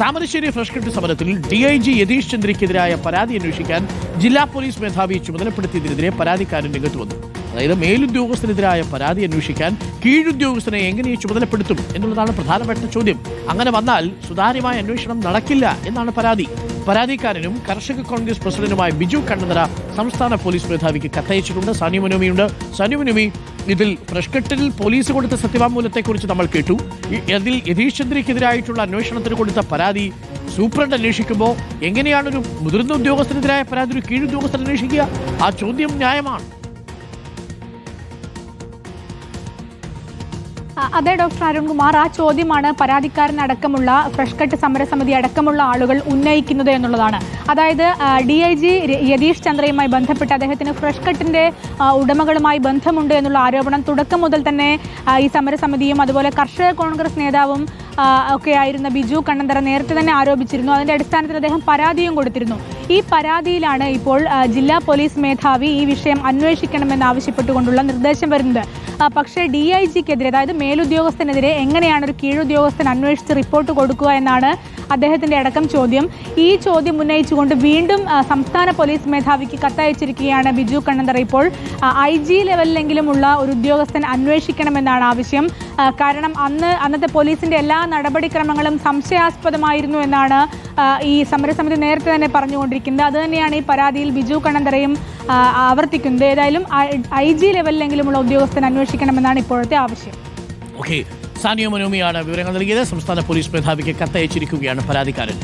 Thamarassery fresh cut സമരത്തിൽ D I G Yathish ചന്ദ്രയ്ക്കെതിരായ പരാതി അന്വേഷിക്കാൻ ജില്ലാ പോലീസ് മേധാവി ചുമതലപ്പെടുത്തിയതിനെതിരെ പരാതിക്കാരൻ രംഗത്ത് വന്നു. അതായത് മേലുദ്യോഗസ്ഥനെതിരായ പരാതി അന്വേഷിക്കാൻ കീഴുദ്യോഗസ്ഥനെ എങ്ങനെ ചുമതലപ്പെടുത്തും എന്നുള്ളതാണ് പ്രധാനപ്പെട്ട ചോദ്യം. അങ്ങനെ വന്നാൽ സുതാര്യമായ അന്വേഷണം നടക്കില്ല എന്നാണ് പരാതി. പരാതിക്കാരനും കർഷക കോൺഗ്രസ് പ്രസിഡന്റുമായ ബിജു കണ്ണന്തറ സംസ്ഥാന പോലീസ് മേധാവിക്ക് കത്തയച്ചിട്ടുണ്ട്. സാനി മനോമിയുണ്ട്. സാനി മനോമി ഇതിൽ ഫ്രഷ്കട്ടിൽ പോലീസ് കൊടുത്ത സത്യവാങ്മൂലത്തെക്കുറിച്ച് നമ്മൾ കേട്ടു. അതിൽ യതീഷ് ചന്ദ്രയ്ക്കെതിരായിട്ടുള്ള അന്വേഷണത്തിന് കൊടുത്ത പരാതി സൂപ്രണ്ട് അന്വേഷിക്കുമ്പോൾ എങ്ങനെയാണ് ഒരു മുതിർന്ന ഉദ്യോഗസ്ഥനെതിരായ പരാതി ഒരു കീഴുദ്യോഗസ്ഥൻ അന്വേഷിക്കുക? ആ ചോദ്യം ന്യായമാണ്. അതെ ഡോക്ടർ അരുൺകുമാർ ആ ചോദ്യമാണ് പരാതിക്കാരൻ അടക്കമുള്ള ഫ്രഷ് കട്ട് സമരസമിതി അടക്കമുള്ള ആളുകൾ ഉന്നയിക്കുന്നത് എന്നുള്ളതാണ്. അതായത് ഡി ഐ ജി യതീഷ് ചന്ദ്രയുമായി ബന്ധപ്പെട്ട് അദ്ദേഹത്തിന് ഫ്രഷ് കട്ടിന്റെ ഉടമകളുമായി ബന്ധമുണ്ട് എന്നുള്ള ആരോപണം തുടക്കം മുതൽ തന്നെ ഈ സമരസമിതിയും അതുപോലെ കർഷക കോൺഗ്രസ് നേതാവും ഒക്കെ ആയിരുന്ന ബിജു കണ്ണന്തറ നേരത്തെ തന്നെ ആരോപിച്ചിരുന്നു. അതിന്റെ അടിസ്ഥാനത്തിൽ അദ്ദേഹം പരാതിയും കൊടുത്തിരുന്നു. ഈ പരാതിയിലാണ് ഇപ്പോൾ ജില്ലാ പോലീസ് മേധാവി ഈ വിഷയം അന്വേഷിക്കണമെന്ന് ആവശ്യപ്പെട്ടുകൊണ്ടുള്ള നിർദ്ദേശം വരുന്നത്. പക്ഷേ ഡി ഐ ജിക്കെതിരെ അതായത് മേലുദ്യോഗസ്ഥനെതിരെ എങ്ങനെയാണ് ഒരു കീഴുദ്യോഗസ്ഥൻ അന്വേഷിച്ച് റിപ്പോർട്ട് കൊടുക്കുക എന്നാണ് അദ്ദേഹത്തിന്റെ അടക്കം ചോദ്യം. ഈ ചോദ്യം ഉന്നയിച്ചുകൊണ്ട് വീണ്ടും സംസ്ഥാന പോലീസ് മേധാവിക്ക് കത്തയച്ചിരിക്കുകയാണ് ബിജു കണ്ണന്തറ. ഇപ്പോൾ ഐ ജി ലെവലിലെങ്കിലും ഉള്ള ഒരു ഉദ്യോഗസ്ഥൻ അന്വേഷിക്കണമെന്നാണ് ആവശ്യം. കാരണം അന്ന് അന്നത്തെ പോലീസിന്റെ എല്ലാ നടപടിക്രമങ്ങളും സംശയാസ്പദമായിരുന്നു എന്നാണ് ഈ സമരസമിതി നേരത്തെ തന്നെ പറഞ്ഞുകൊണ്ടിരിക്കുന്നത്. അത് തന്നെയാണ് ഈ പരാതിയിൽ ബിജു കണ്ണന്തരയും ആവർത്തിക്കുന്നത്. ഏതായാലും ഐ ജി ലെവലിലെങ്കിലുമുള്ള ഉദ്യോഗസ്ഥൻ അന്വേഷിക്കണമെന്നാണ് ഇപ്പോഴത്തെ ആവശ്യം. ഓക്കെ സാനിയോ മനോമിയാണ് വിവരങ്ങൾ നൽകിയത്. സംസ്ഥാന പോലീസ് മേധാവിക്ക് കത്തയച്ചിരിക്കുകയാണ് പരാതിക്കാരൻ.